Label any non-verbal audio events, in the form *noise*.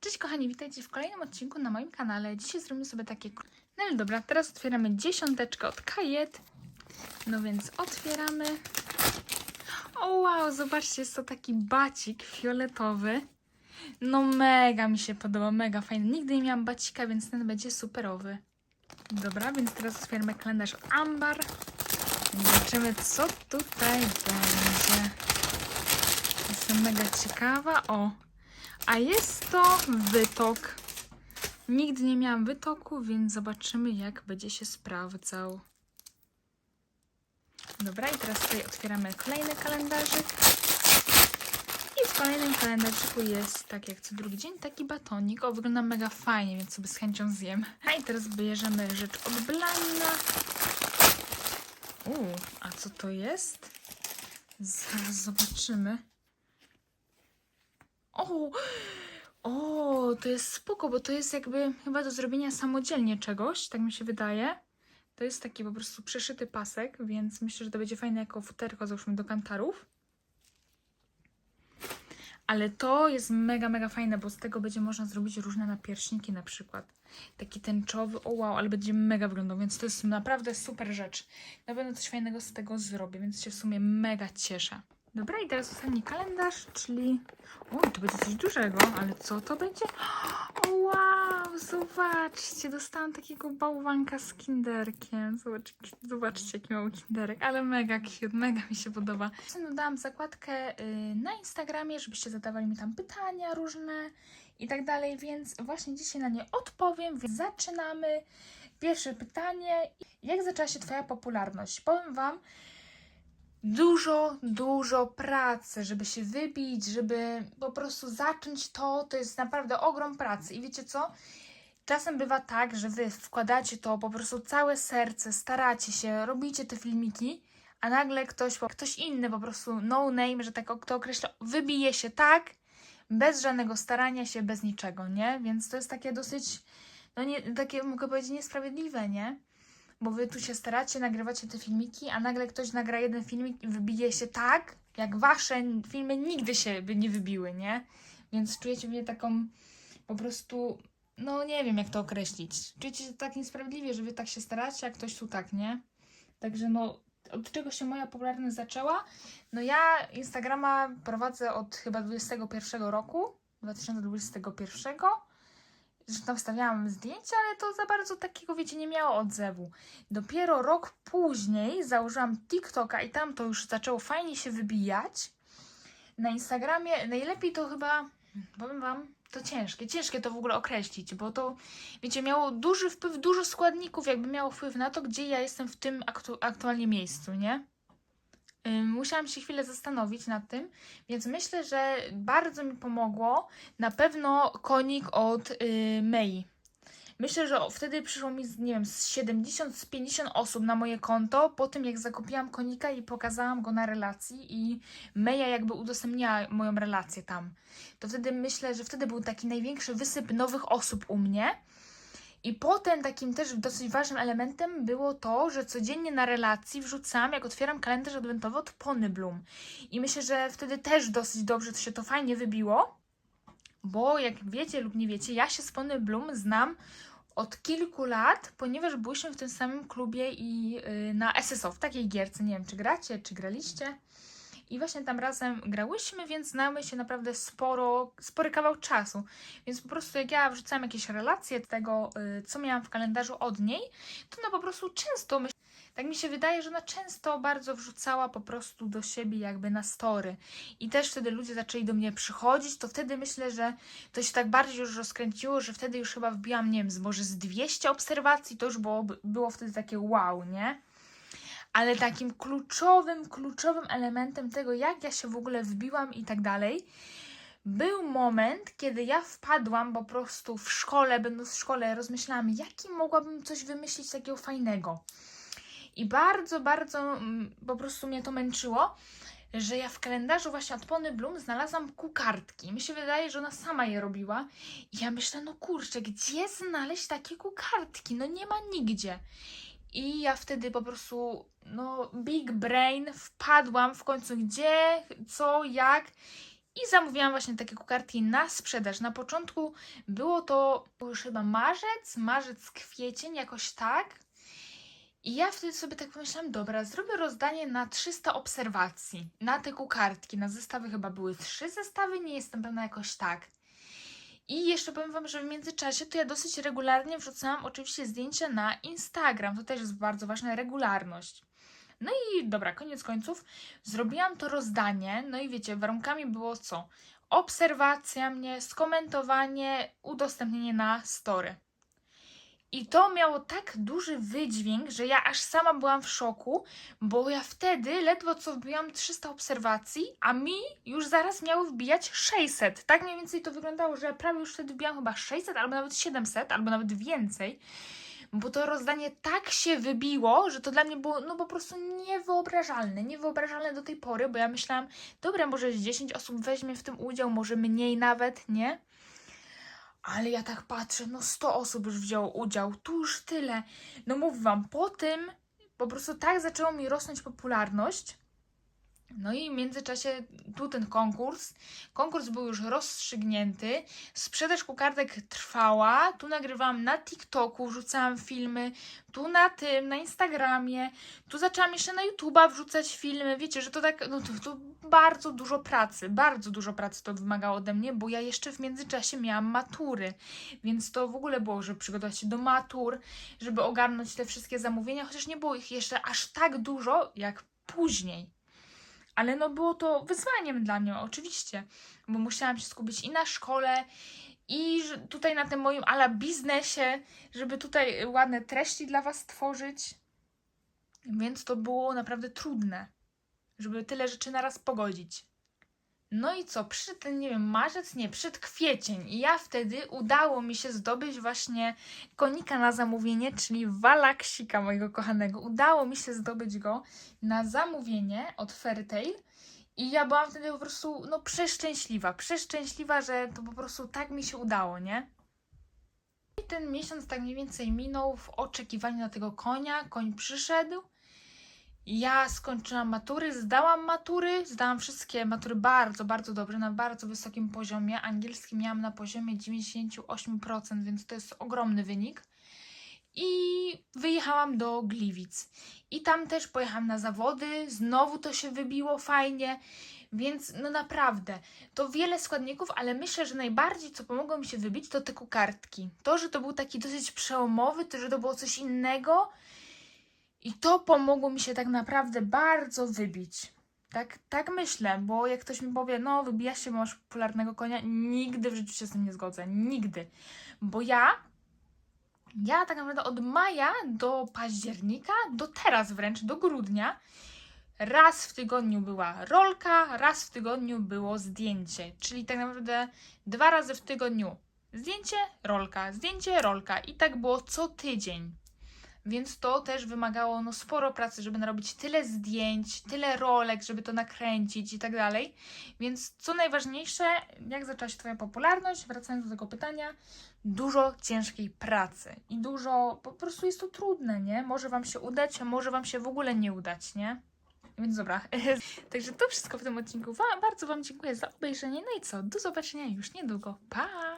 Cześć kochani, witajcie w kolejnym odcinku na moim kanale. Dzisiaj zrobimy sobie takie... No ale dobra, teraz otwieramy dziesiąteczkę od Kajet. No więc otwieramy. O wow, zobaczcie, jest to taki bacik fioletowy. No mega mi się podoba, mega fajny. Nigdy nie miałam bacika, więc ten będzie superowy. Dobra, więc teraz otwieramy kalendarz Ambar. Zobaczymy, co tutaj będzie. Jestem mega ciekawa. O, a jest to wytok. Nigdy nie miałam wytoku, więc zobaczymy, jak będzie się sprawdzał. Dobra, i teraz tutaj otwieramy kolejny kalendarzyk. I w kolejnym kalendarzyku jest, tak jak co drugi dzień, taki batonik. O, wygląda mega fajnie, więc sobie z chęcią zjem. A i teraz bierzemy rzecz od Blana. Uuu, a co to jest? Zaraz zobaczymy. O, o, to jest spoko, bo to jest jakby chyba do zrobienia samodzielnie czegoś, tak mi się wydaje. To jest taki po prostu przeszyty pasek, więc myślę, że to będzie fajne jako futerko, załóżmy do kantarów. Ale to jest mega, mega fajne, bo z tego będzie można zrobić różne napierśniki na przykład. Taki tęczowy, o wow, ale będzie mega wyglądał, więc to jest naprawdę super rzecz. Na pewno coś fajnego z tego zrobię, więc się w sumie mega cieszę. Dobra, i teraz ostatni kalendarz, czyli... O, to będzie coś dużego, ale co to będzie? *gasps* Wow, zobaczcie, dostałam takiego bałwanka z kinderkiem. Zobacz, zobaczcie, jaki mały kinderek, ale mega cute, mega mi się podoba. Dodałam zakładkę y, na Instagramie, żebyście zadawali mi tam pytania różne i tak dalej, więc właśnie dzisiaj na nie odpowiem, więc zaczynamy. Pierwsze pytanie. Jak zaczęła się Twoja popularność? Powiem Wam, dużo, dużo pracy, żeby się wybić, żeby po prostu zacząć to, to jest naprawdę ogrom pracy. I wiecie co? Czasem bywa tak, że wy wkładacie to po prostu całe serce, staracie się, robicie te filmiki, a nagle ktoś, ktoś inny po prostu no name, że tak to określa, wybije się tak, bez żadnego starania się, bez niczego, nie? Więc to jest takie dosyć, no nie, takie mogę powiedzieć niesprawiedliwe, nie? Bo wy tu się staracie, nagrywacie te filmiki, a nagle ktoś nagra jeden filmik i wybije się tak, jak wasze filmy nigdy się by nie wybiły, nie? Więc czujecie mnie taką po prostu, no nie wiem jak to określić. Czujecie się tak niesprawiedliwie, że wy tak się staracie, a ktoś tu tak, nie? Także no, od czego się moja popularność zaczęła? No ja Instagrama prowadzę od chyba 21 roku, 2021 że tam wstawiałam zdjęcia, ale to za bardzo takiego, wiecie, nie miało odzewu. Dopiero rok później założyłam TikToka i tam to już zaczęło fajnie się wybijać. Na Instagramie najlepiej to chyba, powiem Wam, to ciężkie, ciężkie to w ogóle określić, bo to, wiecie, miało duży wpływ, dużo składników jakby miało wpływ na to, gdzie ja jestem w tym aktu aktualnie miejscu, nie? Musiałam się chwilę zastanowić nad tym, więc myślę, że bardzo mi pomogło na pewno konik od y, Mei. Myślę, że wtedy przyszło mi, nie wiem, z 70, z 50 osób na moje konto po tym, jak zakupiłam konika i pokazałam go na relacji i Meja jakby udostępniła moją relację tam. To wtedy myślę, że wtedy był taki największy wysyp nowych osób u mnie. I potem takim też dosyć ważnym elementem było to, że codziennie na relacji wrzucam, jak otwieram kalendarz adwentowy od Pony Bloom. I myślę, że wtedy też dosyć dobrze to się to fajnie wybiło, bo jak wiecie lub nie wiecie, ja się z Pony Bloom znam od kilku lat, ponieważ byliśmy w tym samym klubie i yy, na SSO, w takiej gierce, nie wiem czy gracie, czy graliście. I właśnie tam razem grałyśmy, więc znamy się naprawdę sporo, spory kawał czasu. Więc po prostu jak ja wrzucałam jakieś relacje tego, y, co miałam w kalendarzu od niej, to ona po prostu często, myśl- tak mi się wydaje, że ona często bardzo wrzucała po prostu do siebie jakby na story. I też wtedy ludzie zaczęli do mnie przychodzić, to wtedy myślę, że to się tak bardziej już rozkręciło, że wtedy już chyba wbiłam, nie wiem, może z 200 obserwacji, to już było, było wtedy takie wow, nie? Ale takim kluczowym, kluczowym elementem tego, jak ja się w ogóle wbiłam i tak dalej, był moment, kiedy ja wpadłam po prostu w szkole, będąc w szkole, rozmyślałam, jaki mogłabym coś wymyślić takiego fajnego. I bardzo, bardzo mm, po prostu mnie to męczyło, że ja w kalendarzu właśnie od Pony Bloom znalazłam kukardki. Mi się wydaje, że ona sama je robiła. I ja myślę, no kurczę, gdzie znaleźć takie kukardki? No nie ma nigdzie. I ja wtedy po prostu, no, big brain, wpadłam w końcu gdzie, co, jak. I zamówiłam właśnie takie kokardki na sprzedaż. Na początku było to już chyba marzec, marzec, kwiecień, jakoś tak. I ja wtedy sobie tak pomyślałam, dobra, zrobię rozdanie na 300 obserwacji, na te kokardki. Na zestawy chyba były trzy zestawy, nie jestem pewna jakoś tak. I jeszcze powiem Wam, że w międzyczasie to ja dosyć regularnie wrzucałam oczywiście zdjęcia na Instagram. To też jest bardzo ważna regularność. No i dobra, koniec końców zrobiłam to rozdanie. No i wiecie, warunkami było co? Obserwacja mnie, skomentowanie, udostępnienie na story. I to miało tak duży wydźwięk, że ja aż sama byłam w szoku, bo ja wtedy ledwo co wbiłam 300 obserwacji, a mi już zaraz miały wbijać 600. Tak mniej więcej to wyglądało, że ja prawie już wtedy wbijałam chyba 600 albo nawet 700, albo nawet więcej. Bo to rozdanie tak się wybiło, że to dla mnie było no po prostu niewyobrażalne. Niewyobrażalne do tej pory, bo ja myślałam, dobra, może z 10 osób weźmie w tym udział, może mniej nawet, nie? Ale ja tak patrzę, no 100 osób już wzięło udział, tu już tyle. No mówię wam, po tym po prostu tak zaczęło mi rosnąć popularność. No i w międzyczasie tu ten konkurs. Konkurs był już rozstrzygnięty. Sprzedaż kokardek trwała. Tu nagrywałam na TikToku, wrzucałam filmy. Tu na tym, na Instagramie. Tu zaczęłam jeszcze na YouTube'a wrzucać filmy. Wiecie, że to tak, no to, to bardzo dużo pracy. Bardzo dużo pracy to wymagało ode mnie, bo ja jeszcze w międzyczasie miałam matury. Więc to w ogóle było, żeby przygotować się do matur, żeby ogarnąć te wszystkie zamówienia, chociaż nie było ich jeszcze aż tak dużo, jak później. Ale no było to wyzwaniem dla mnie, oczywiście, bo musiałam się skupić i na szkole, i tutaj na tym moim ala biznesie, żeby tutaj ładne treści dla Was tworzyć. Więc to było naprawdę trudne, żeby tyle rzeczy naraz pogodzić. No i co, przyszedł ten, nie wiem, marzec, nie, przyszedł kwiecień i ja wtedy udało mi się zdobyć właśnie konika na zamówienie, czyli walaksika mojego kochanego. Udało mi się zdobyć go na zamówienie od Fairtail i ja byłam wtedy po prostu, no, przeszczęśliwa, przeszczęśliwa, że to po prostu tak mi się udało, nie? I ten miesiąc tak mniej więcej minął w oczekiwaniu na tego konia. Koń przyszedł. Ja skończyłam matury, zdałam matury, zdałam wszystkie matury bardzo, bardzo dobrze, na bardzo wysokim poziomie. Angielski miałam na poziomie 98%, więc to jest ogromny wynik. I wyjechałam do Gliwic. I tam też pojechałam na zawody, znowu to się wybiło fajnie. Więc no naprawdę, to wiele składników, ale myślę, że najbardziej co pomogło mi się wybić, to te kokardki. To, że to był taki dosyć przełomowy, to, że to było coś innego. I to pomogło mi się tak naprawdę bardzo wybić. Tak, tak myślę, bo jak ktoś mi powie, no wybija się, masz popularnego konia, nigdy w życiu się z tym nie zgodzę. Nigdy. Bo ja, ja tak naprawdę od maja do października, do teraz wręcz, do grudnia, raz w tygodniu była rolka, raz w tygodniu było zdjęcie. Czyli tak naprawdę dwa razy w tygodniu zdjęcie, rolka, zdjęcie, rolka. I tak było co tydzień. Więc to też wymagało no, sporo pracy, żeby narobić tyle zdjęć, tyle rolek, żeby to nakręcić i tak dalej. Więc co najważniejsze, jak zaczęła się Twoja popularność, wracając do tego pytania, dużo ciężkiej pracy i dużo, po prostu jest to trudne, nie? Może Wam się udać, a może Wam się w ogóle nie udać, nie? Więc dobra, *laughs* także to wszystko w tym odcinku. Bardzo Wam dziękuję za obejrzenie. No i co? Do zobaczenia już niedługo. Pa!